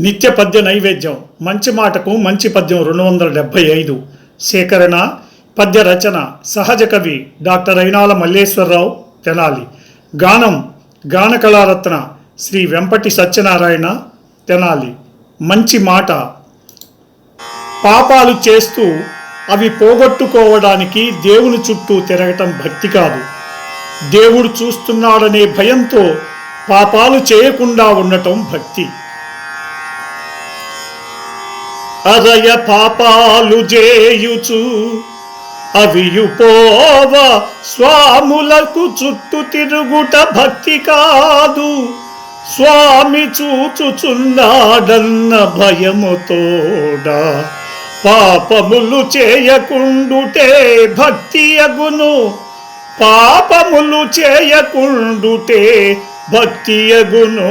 నిత్య పద్య నైవేద్యం మంచి మాటకు మంచి పద్యం రెండు వందల డెబ్భై ఐదు. సేకరణ పద్య రచన సహజ కవి డాక్టర్ అయినాల మల్లేశ్వరరావు తెనాలి. గానం గాన కళారత్న శ్రీ వెంపటి సత్యనారాయణ తెనాలి. మంచి మాట. పాపాలు చేస్తూ అవి పోగొట్టుకోవడానికి దేవుని చుట్టూ తిరగటం భక్తి కాదు. దేవుడు చూస్తున్నాడనే భయంతో పాపాలు చేయకుండా ఉండటం భక్తి. అరయ పాపాలు చేయుచు అవియుపోవ స్వాములకు చుట్టూ తిరుగుట భక్తి కాదు. స్వామి చూచుచున్నాడన్న భయముతోడా పాపములు చేయకుండుటే భక్తి అగును. పాపములు చేయకుండుటే భక్తి అగును.